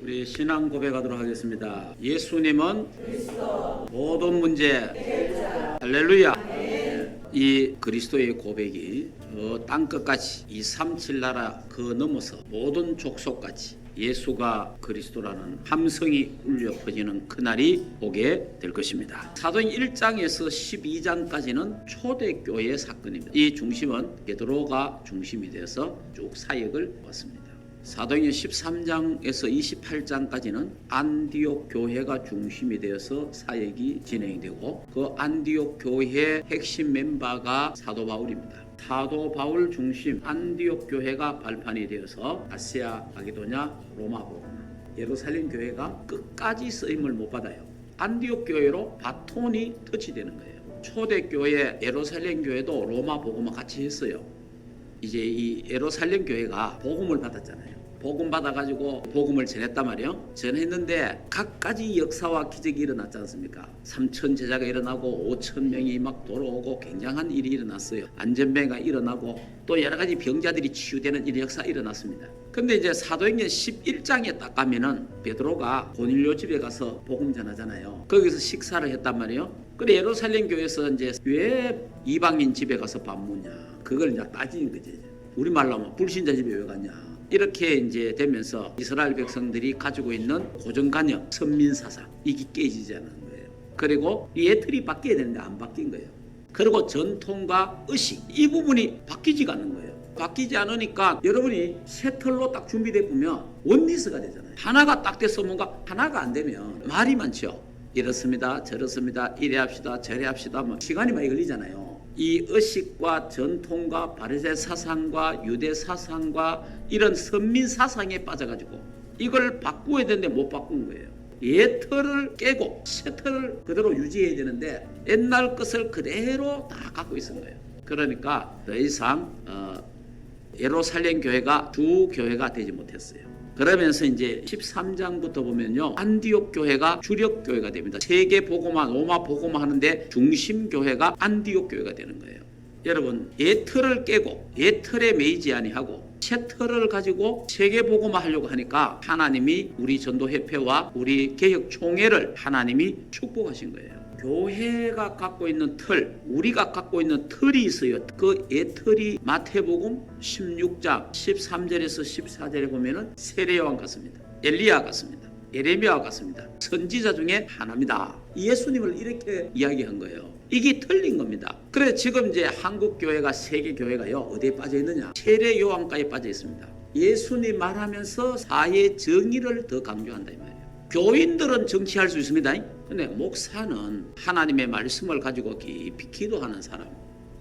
우리 신앙 고백하도록 하겠습니다. 예수님은 모든 문제 할렐루야. 이 그리스도의 고백이 저 땅끝까지 237 나라 그 넘어서 모든 족속까지 예수가 그리스도라는 함성이 울려 퍼지는 그날이 오게 될 것입니다. 사도행 1장에서 12장까지는 초대교회 사건입니다. 이 중심은 베드로가 중심이 되어서 쭉 사역을 왔습니다. 사도행전 13장에서 28장까지는 안디옥 교회가 중심이 되어서 사역이 진행되고 그 안디옥 교회의 핵심 멤버가 사도 바울입니다. 사도 바울 중심 안디옥 교회가 발판이 되어서 아시아 마게도냐 로마 복음 예루살렘 교회가 끝까지 쓰임을 못 받아요. 안디옥 교회로 바톤이 터치되는 거예요. 초대 교회 예루살렘 교회도 로마 복음을 같이 했어요. 이제 이 예루살렘 교회가 복음을 받았잖아요. 복음 받아가지고 복음을 전했단 말이요. 전했는데 각가지 역사와 기적이 일어났지 않습니까? 3천 제자가 일어나고 5천 명이 막 돌아오고 굉장한 일이 일어났어요. 안전병가 일어나고 또 여러 가지 병자들이 치유되는 이 역사 일어났습니다. 근데 이제 사도행전 11장에 딱 가면은 베드로가 고닐료 집에 가서 복음 전하잖아요. 거기서 식사를 했단 말이에요. 그래 예루살렘 교회에서 이제 왜 이방인 집에 가서 밥 먹냐? 그걸 이제 따지는 거지. 우리 말로 하면 불신자 집에 왜 갔냐? 이렇게 이제 되면서 이스라엘 백성들이 가지고 있는 고정관념, 선민 사상 이게 깨지지 않는 거예요. 그리고 이 예틀이 바뀌어야 되는데 안 바뀐 거예요. 그리고 전통과 의식 이 부분이 바뀌지가 않는 거예요. 바뀌지 않으니까 여러분이 새 털로 딱 준비돼 보면 원리스가 되잖아요. 하나가 딱 돼서 뭔가 하나가 안 되면 말이 많죠. 이렇습니다. 저렇습니다. 이래 합시다. 저래 합시다. 뭐 시간이 많이 걸리잖아요. 이 의식과 전통과 바리새 사상과 유대 사상과 이런 선민 사상에 빠져가지고 이걸 바꾸어야 되는데 못 바꾼 거예요. 예틀을 깨고 새 틀을 그대로 유지해야 되는데 옛날 것을 그대로 다 갖고 있은 거예요. 그러니까 더 이상 어, 예루살렘 교회가 주 교회가 되지 못했어요. 그러면서 이제 13장부터 보면요. 안디옥 교회가 주력 교회가 됩니다. 세계 복음화, 로마 복음화 하는데 중심 교회가 안디옥 교회가 되는 거예요. 여러분, 예틀을 깨고 예틀에 매이지 아니하고 새 틀을 가지고 세계 복음화 하려고 하니까 하나님이 우리 전도 협회와 우리 개혁 총회를 하나님이 축복하신 거예요. 교회가 갖고 있는 틀, 우리가 갖고 있는 틀이 있어요. 그 예틀이 마태복음 16장 13절에서 14절에 보면은 세례요한 같습니다. 엘리야 같습니다. 예레미야 같습니다. 선지자 중에 하나입니다. 예수님을 이렇게 이야기한 거예요. 이게 틀린 겁니다. 그래 지금 이제 한국 교회가 세계 교회가요 어디에 빠져 있느냐? 세례 요한까지 빠져 있습니다. 예수님 말하면서 사회 정의를 더 강조한다 이 말이에요. 교인들은 정치할 수 있습니다. 근데 목사는 하나님의 말씀을 가지고 깊이 기도하는 사람.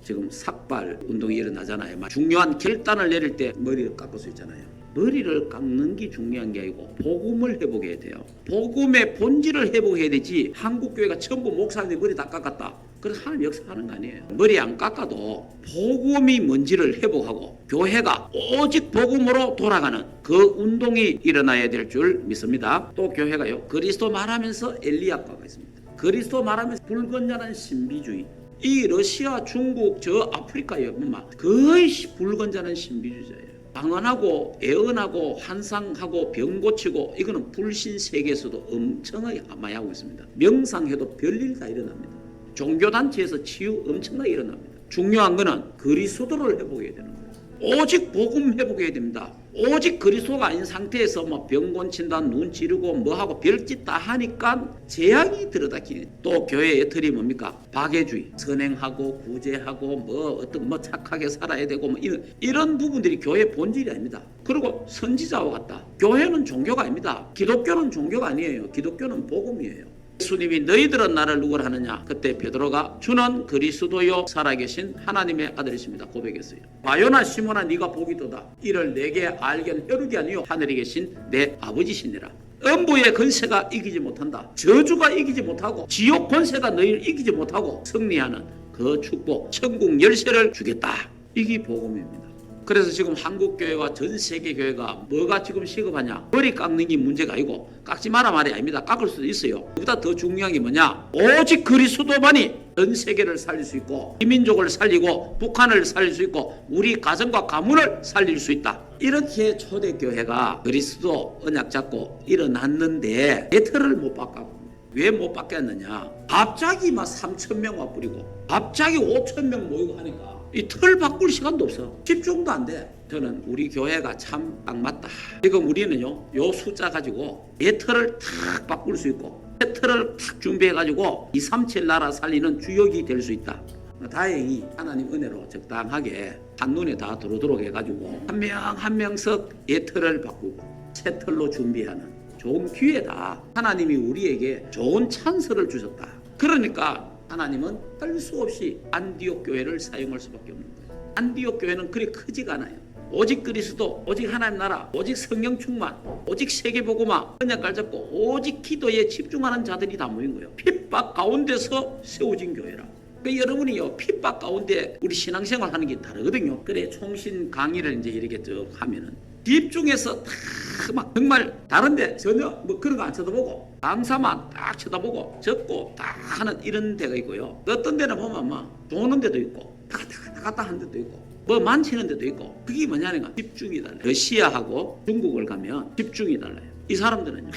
지금 삭발 운동이 일어나잖아요. 막 중요한 결단을 내릴 때 머리를 깎을 수 있잖아요. 머리를 깎는 게 중요한 게 아니고 복음을 회복해야 돼요. 복음의 본질을 회복해야 되지. 한국 교회가 전부 목사님이 머리 다 깎았다. 그래서 하나님 역사하는 거 아니에요. 머리 안 깎아도 복음이 뭔지를 회복하고 교회가 오직 복음으로 돌아가는 그 운동이 일어나야 될 줄 믿습니다. 또 교회가요. 그리스도 말하면서 엘리야과가 있습니다. 그리스도 말하면서 불건전한 신비주의. 이 러시아, 중국, 저 아프리카에 보면 거의 불건전한 신비주의자예요. 방언하고 애언하고 환상하고 병 고치고 이거는 불신 세계에서도 엄청나게 많이 하고 있습니다. 명상해도 별일 다 일어납니다. 종교단체에서 치유 엄청나게 일어납니다. 중요한 거는 그리스도를 회복해야 되는 거예요. 오직 복음 회복해야 됩니다. 오직 그리스도가 아닌 상태에서 뭐 병 고친다, 눈 지르고 뭐 하고 별짓 다 하니까 재앙이 들어다키네. 또 교회의 틀이 뭡니까? 박애주의, 선행하고 구제하고 뭐 어떤 뭐 착하게 살아야 되고 뭐 이런 이런 부분들이 교회 본질이 아닙니다. 그리고 선지자와 같다. 교회는 종교가 아닙니다. 기독교는 종교가 아니에요. 기독교는 복음이에요. 예수님이 너희들은 나를 누구라 하느냐? 그때 베드로가 주는 그리스도요 살아계신 하나님의 아들이십니다. 고백했어요 바요나 시모나 네가 복이도다. 이를 내게 알겐 혈육이 아니요 하늘에 계신 내 아버지시니라. 음부의 권세가 이기지 못한다. 저주가 이기지 못하고 지옥 권세가 너희를 이기지 못하고 승리하는 그 축복 천국 열쇠를 주겠다. 이게 복음입니다 그래서 지금 한국 교회와 전 세계 교회가 뭐가 지금 시급하냐? 머리 깎는 게 문제가 아니고 깎지 마라 말이 아닙니다. 깎을 수도 있어요. 그보다 더 중요한 게 뭐냐? 오직 그리스도만이 전 세계를 살릴 수 있고 이 민족을 살리고 북한을 살릴 수 있고 우리 가정과 가문을 살릴 수 있다. 이렇게 초대교회가 그리스도 언약 잡고 일어났는데 예틀을 못 바꿨고 왜 못 바뀌었느냐 갑자기 막 3천 명 와버리고 갑자기 5천 명 모이고 하니까 이 틀 바꿀 시간도 없어 집중도 안 돼 저는 우리 교회가 참 딱 맞다 지금 우리는요 요 숫자 가지고 예 틀을 탁 바꿀 수 있고 예 틀을 탁 준비해 가지고 2, 3, 7 나라 살리는 주역이 될 수 있다 다행히 하나님 은혜로 적당하게 한눈에 다 들어오도록 해가지고 한 명 한 명씩 예틀을 바꾸고 새 틀로 준비하는 좋은 기회다. 하나님이 우리에게 좋은 찬스를 주셨다. 그러니까 하나님은 할 수 없이 안디옥 교회를 사용할 수밖에 없는 거예요. 안디옥 교회는 그리 크지가 않아요. 오직 그리스도, 오직 하나님 나라, 오직 성령 충만, 오직 세계 보고마 언약을 잡고 오직 기도에 집중하는 자들이 다 모인 거예요. 핍박 가운데서 세워진 교회라. 그 여러분이요 핍박 가운데 우리 신앙생활 하는 게 다르거든요. 그래 총신 강의를 이제 이렇게 쭉 하면은 집중해서 다 막 정말 다른데 전혀 뭐 그런 거 안 쳐다보고 강사만 딱 쳐다보고 적고 딱 하는 이런 데가 있고요. 어떤 데는 보면 막 도는 데도 있고 나갔다 나갔다 하는 데도 있고 뭐 만지는 데도 있고 그게 뭐냐니까 집중이 달라요. 러시아하고 중국을 가면 집중이 달라요. 이 사람들은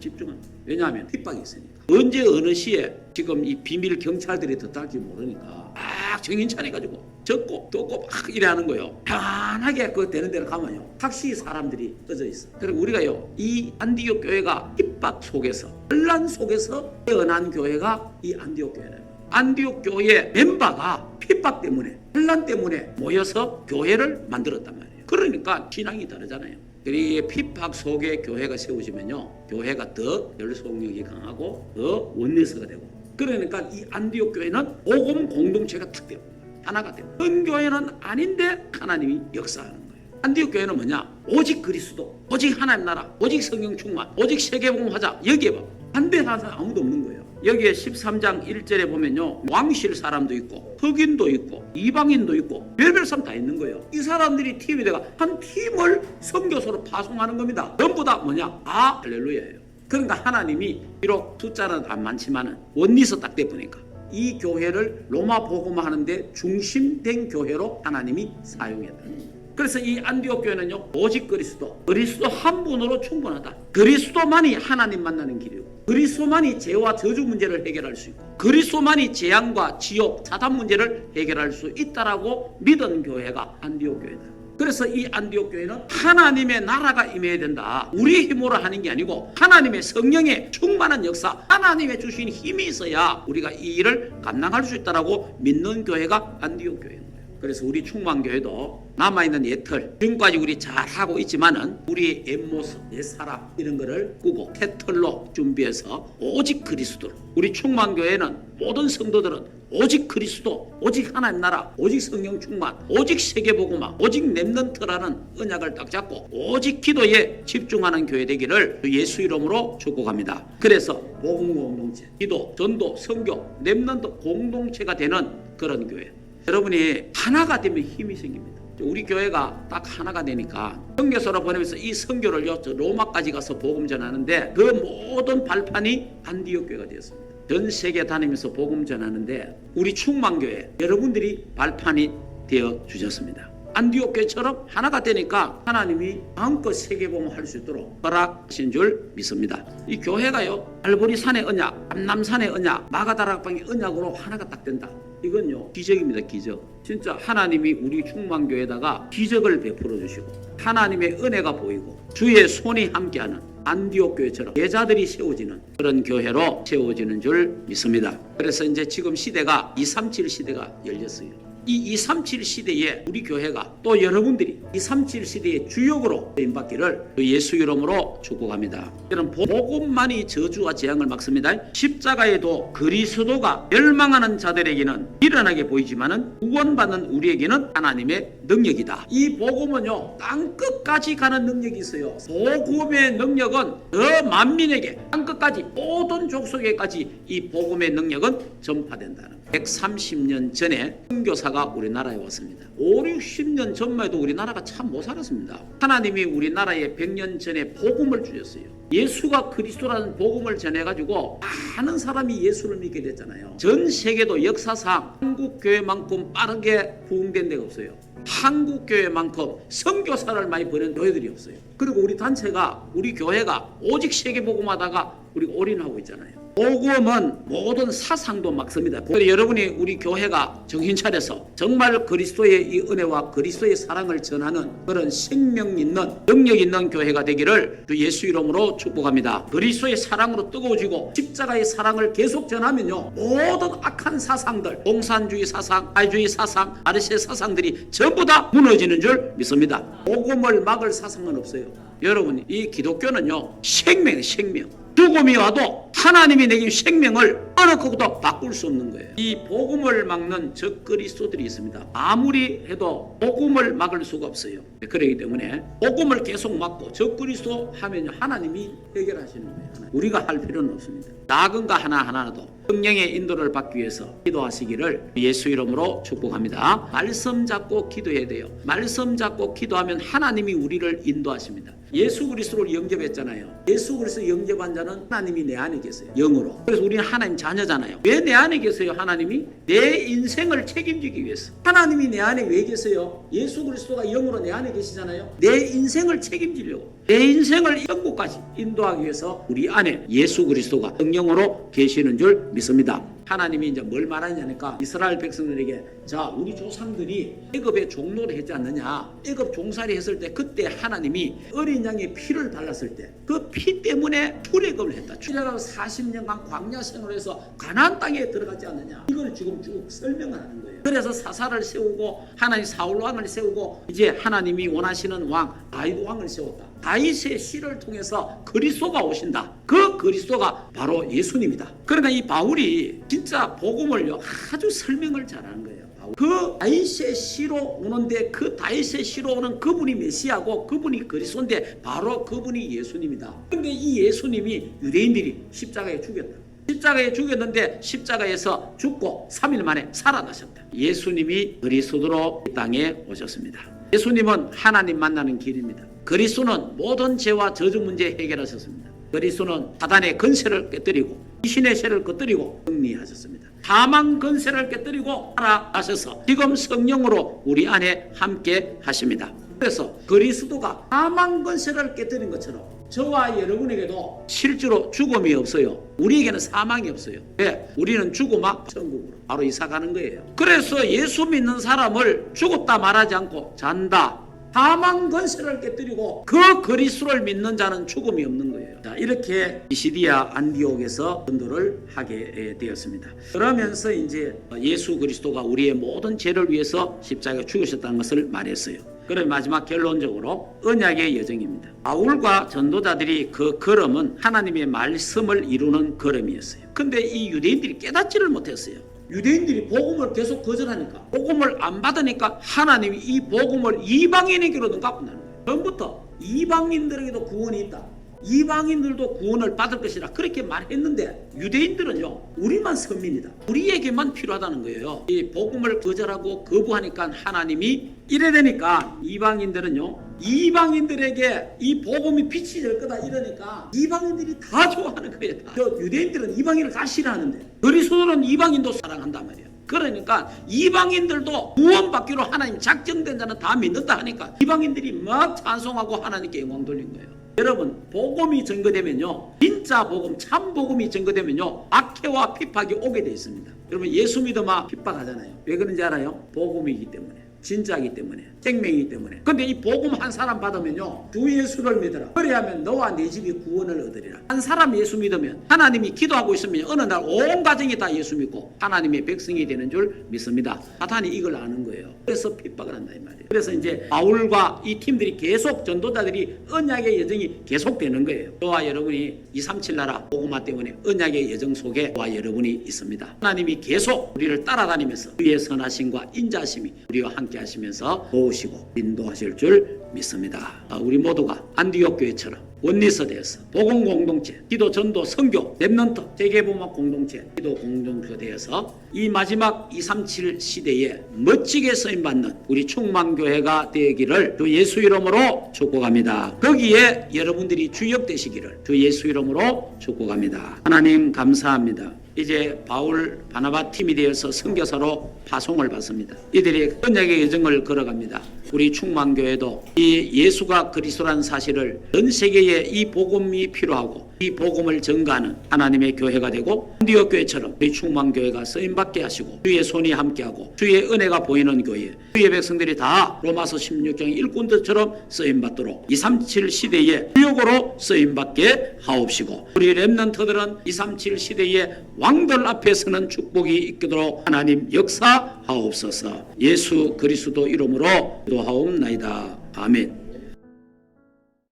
집중은 왜냐하면 핍박이 있으니까 언제 어느 시에 지금 이 비밀 경찰들이 덧달지 모르니까 막 정신 차려가지고 적고 떴고 막 이래 하는 거예요. 편하게 그 되는 데를 가면요. 확실히 사람들이 꺼져 있어 그리고 우리가요 이 안디옥 교회가 핍박 속에서 혼란 속에서 태어난 교회가 이 안디옥 교회예요. 안디옥 교회 멤버가 핍박 때문에 혼란 때문에 모여서 교회를 만들었단 말이에요. 그러니까 신앙이 다르잖아요. 이 핍박 속에 교회가 세워지면요 교회가 더 열성력이 강하고 더 원내스가 되고. 그러니까 이 안디옥 교회는 복음 공동체가 탁 되고 하나가 되고 큰 교회는 아닌데 하나님이 역사하는 거예요. 안디옥 교회는 뭐냐? 오직 그리스도 오직 하나님 나라 오직 성령 충만 오직 세계복음 하자. 여기에 봐. 반대하는 사람 아무도 없는 거예요. 여기에 13장 1절에 보면요. 왕실 사람도 있고 흑인도 있고 이방인도 있고 별별 사람 다 있는 거예요. 이 사람들이 팀이 돼가 한 팀을 선교소로 파송하는 겁니다. 전부 다 뭐냐? 아 할렐루야예요. 그러니까 하나님이 비록 숫자는 안 많지만은 원리서 딱 돼보니까 이 교회를 로마 복음 하는데 중심된 교회로 하나님이 사용했다는 거예요 그래서 이 안디옥 교회는요 오직 그리스도 그리스도 한 분으로 충분하다. 그리스도만이 하나님 만나는 길이고 그리스도만이 죄와 저주 문제를 해결할 수 있고 그리스도만이 재앙과 지옥 사단 문제를 해결할 수 있다라고 믿은 교회가 안디옥 교회다 그래서 이 안디옥 교회는 하나님의 나라가 임해야 된다. 우리의 힘으로 하는 게 아니고 하나님의 성령의 충만한 역사, 하나님의 주신 힘이 있어야 우리가 이 일을 감당할 수 있다라고 믿는 교회가 안디옥 거예요. 그래서 우리 충만교회도 남아있는 옛틀 지금까지 우리 잘하고 있지만은 우리의 옛모습, 옛사람 이런 거를 꾸고 새 틀로 준비해서 오직 그리스도로 우리 충만교회는 모든 성도들은 오직 그리스도, 오직 하나님 나라, 오직 성령 충만, 오직 세계복음화, 오직 랩넌트라는 언약을 딱 잡고 오직 기도에 집중하는 교회 되기를 예수 이름으로 축복합니다. 그래서 복음 공동체, 기도, 전도, 선교, 랩넌트 공동체가 되는 그런 교회. 여러분이 하나가 되면 힘이 생깁니다. 우리 교회가 딱 하나가 되니까 선교서로 보내면서 이 선교를요 저 로마까지 가서 복음 전하는데 그 모든 발판이 안디옥 교회가 되었습니다. 전 세계 다니면서 복음 전하는데 우리 충만교회 여러분들이 발판이 되어 주셨습니다. 안디옥 교회처럼 하나가 되니까 하나님이 마음껏 세계복음 할수 있도록 허락하신 줄 믿습니다. 이 교회가요 알보리 산의 언약, 암남 산의 언약, 마가다락방의 언약으로 하나가 딱 된다. 이건요 기적입니다 기적. 진짜 하나님이 우리 충만교회에다가 기적을 베풀어 주시고 하나님의 은혜가 보이고 주의 손이 함께하는 안디옥 교회처럼 예자들이 세워지는 그런 교회로 세워지는 줄 믿습니다. 그래서 이제 지금 시대가 237 시대가 열렸어요 이 237 시대에 우리 교회가 또 여러분들이 237 시대의 주역으로 쓰임받기를 예수 이름으로 축복합니다. 이런 복음만이 저주와 재앙을 막습니다. 십자가에도 그리스도가 멸망하는 자들에게는 일어나게 보이지만은 구원받는 우리에게는 하나님의 능력이다. 이 복음은요 땅 끝까지 가는 능력이 있어요. 복음의 능력은 더 만민에게 땅 끝까지 모든 족속에까지 이 복음의 능력은 전파된다는. 130년 전에 선교사가 우리나라에 왔습니다. 5, 60년 전만 해도 우리나라가 참 못 살았습니다. 하나님이 우리나라에 100년 전에 복음을 주셨어요. 예수가 그리스도라는 복음을 전해가지고 많은 사람이 예수를 믿게 됐잖아요. 전 세계도 역사상 한국 교회만큼 빠르게 부흥된 데가 없어요. 한국 교회만큼 선교사를 많이 보낸 교회들이 없어요. 그리고 우리 단체가 우리 교회가 오직 세계 복음하다가 우리 올인하고 있잖아요. 복음은 모든 사상도 막습니다. 여러분이 우리 교회가 정신 차려서 정말 그리스도의 이 은혜와 그리스도의 사랑을 전하는 그런 생명 있는 능력 있는 교회가 되기를 주 예수 이름으로 축복합니다. 그리스도의 사랑으로 뜨거워지고 십자가의 사랑을 계속 전하면요 모든 악한 사상들, 공산주의 사상, 아주의 사상, 아르세 사상들이 전부 다 무너지는 줄 믿습니다. 복음을 막을 사상은 없어요. 여러분 이 기독교는요 생명, 생명. 죽음이 와도 하나님이 내긴 생명을 어느 것도 바꿀 수 없는 거예요. 이 복음을 막는 적그리스도들이 있습니다. 아무리 해도 복음을 막을 수가 없어요. 그렇기 때문에 복음을 계속 막고 적그리스도 하면 하나님이 해결하시는 거예요. 우리가 할 필요는 없습니다. 작은 거 하나 하나라도 성령의 인도를 받기 위해서 기도하시기를 예수 이름으로 축복합니다. 말씀 잡고 기도해야 돼요. 말씀 잡고 기도하면 하나님이 우리를 인도하십니다. 예수 그리스도를 영접했잖아요. 예수 그리스도 영접한 자는 하나님이 내 안에 계세요. 영으로. 그래서 우리는 하나님 자녀잖아요. 왜 내 안에 계세요? 하나님이 내 인생을 책임지기 위해서. 하나님이 내 안에 왜 계세요? 예수 그리스도가 영으로 내 안에 계시잖아요. 내 인생을 책임지려고. 내 인생을 천국까지 인도하기 위해서 우리 안에 예수 그리스도가 성령으로 계시는 줄 믿습니다. 하나님이 이제 뭘 말하냐니까 이스라엘 백성들에게 자 우리 조상들이 애굽에 종로를 했지 않느냐? 애굽 종살이 했을 때 그때 하나님이 어린 양의 피를 발랐을 때 그 피 때문에 출애굽을 했다. 출애굽 40년간 광야 생활해서 가나안 땅에 들어가지 않느냐? 이걸 지금 쭉 설명을 하는 거예요. 그래서 사사를 세우고 하나님 사울 왕을 세우고 이제 하나님이 원하시는 왕 다윗 왕을 세웠다 다윗의 시를 통해서 그리스도가 오신다. 그 그리스도가 바로 예수님이다. 그러니까 이 바울이 진짜 복음을요 아주 설명을 잘하는 거예요. 그 다윗의 시로 오는데 그 다윗의 시로 오는 그분이 메시아고 그분이 그리스도인데 바로 그분이 예수님이다. 그런데 이 예수님이 유대인들이 십자가에 죽였다. 십자가에 죽였는데 십자가에서 죽고 3일 만에 살아나셨다. 예수님이 그리스도로 이 땅에 오셨습니다. 예수님은 하나님 만나는 길입니다. 그리스도는 모든 죄와 저주 문제 해결하셨습니다. 그리스도는 사단의 건세를 깨뜨리고 귀신의 세를 깨뜨리고 정리하셨습니다. 사망 건세를 깨뜨리고 살아나셔서 지금 성령으로 우리 안에 함께 하십니다. 그래서 그리스도가 사망 건세를 깨뜨린 것처럼 저와 여러분에게도 실제로 죽음이 없어요. 우리에게는 사망이 없어요. 왜? 우리는 죽음아 천국으로 바로 이사 가는 거예요. 그래서 예수 믿는 사람을 죽었다 말하지 않고 잔다. 사망 건세를 깨뜨리고 그 그리스도를 믿는 자는 죽음이 없는 거예요. 자, 이렇게 시디아 안디옥에서 전도를 하게 되었습니다. 그러면서 이제 예수 그리스도가 우리의 모든 죄를 위해서 십자가에 죽으셨다는 것을 말했어요. 그래 마지막 결론적으로 언약의 여정입니다. 바울과 전도자들이 그 걸음은 하나님의 말씀을 이루는 걸음이었어요. 근데 이 유대인들이 깨닫지를 못했어요. 유대인들이 복음을 계속 거절하니까 복음을 안 받으니까 하나님이 이 복음을 이방인에게로 넘겨본다는 거예요. 처음부터 이방인들에게도 구원이 있다. 이방인들도 구원을 받을 것이라 그렇게 말했는데 유대인들은요 우리만 선민이다. 우리에게만 필요하다는 거예요. 이 복음을 거절하고 거부하니까 하나님이 이래 되니까 이방인들은요 이방인들에게 이 복음이 빛이 될 거다 이러니까 이방인들이 다 좋아하는 거예요 다. 저 유대인들은 이방인을 다 싫어하는데 그리스도는 이방인도 사랑한단 말이에요. 그러니까 이방인들도 구원받기로 하나님 작정된 자는 다 믿는다 하니까 이방인들이 막 찬송하고 하나님께 영광 돌린 거예요 여러분 복음이 증거되면요 진짜 복음 참 복음이 증거되면요 악해와 핍박이 오게 돼 있습니다. 여러분 예수 믿어마 핍박하잖아요. 왜 그런지 알아요? 복음이기 때문에 진짜이기 때문에 생명이기 때문에. 근데 이 복음 한 사람 받으면요 주 예수를 믿어라. 그래야면 너와 네 집이 구원을 얻으리라. 한 사람 예수 믿으면 하나님이 기도하고 있으면 어느 날 온 가정이 다 예수 믿고 하나님의 백성이 되는 줄 믿습니다. 사탄이 이걸 아는 거예요. 그래서 핍박을 한다 이 말이에요. 그래서 이제 바울과 이 팀들이 계속 전도자들이 언약의 여정이 계속되는 거예요. 저와 여러분이 237 나라 복음화 때문에 언약의 여정 속에 저와 여러분이 있습니다. 하나님이 계속 우리를 따라다니면서 그의 선하심과 인자심이 우리와 함께 하시면서 도우시고 인도하실 줄 믿습니다. 아, 우리 모두가 안디옥 교회처럼 원리서대에서 복음 공동체, 기도 전도 선교, 랩넌터, 세계 보막 공동체, 기도 공동체대에서 이 마지막 237 시대에 멋지게 쓰임 받는 우리 충만 교회가 되기를 주 예수 이름으로 축복합니다. 거기에 여러분들이 주역 되시기를 주 예수 이름으로 축복합니다. 하나님 감사합니다. 이제 바울 바나바 팀이 되어서 선교사로 파송을 받습니다. 이들이 언약의 여정을 걸어갑니다. 우리 충만교회도 이 예수가 그리스도라는 사실을 전 세계에 이 복음이 필요하고 이 복음을 전가하는 하나님의 교회가 되고 디오 교회처럼 우리 충만 교회가 쓰임 받게 하시고 주의 손이 함께하고 주의 은혜가 보이는 교회 주의 백성들이 다 로마서 16장 일꾼들처럼 쓰임 받도록 237 시대에 유역으로 쓰임 받게 하옵시고 우리 렘넌트들은 237 시대에 왕들 앞에 서는 축복이 있도록 하나님 역사하옵소서. 예수 그리스도 이름으로 기도하옵나이다 아멘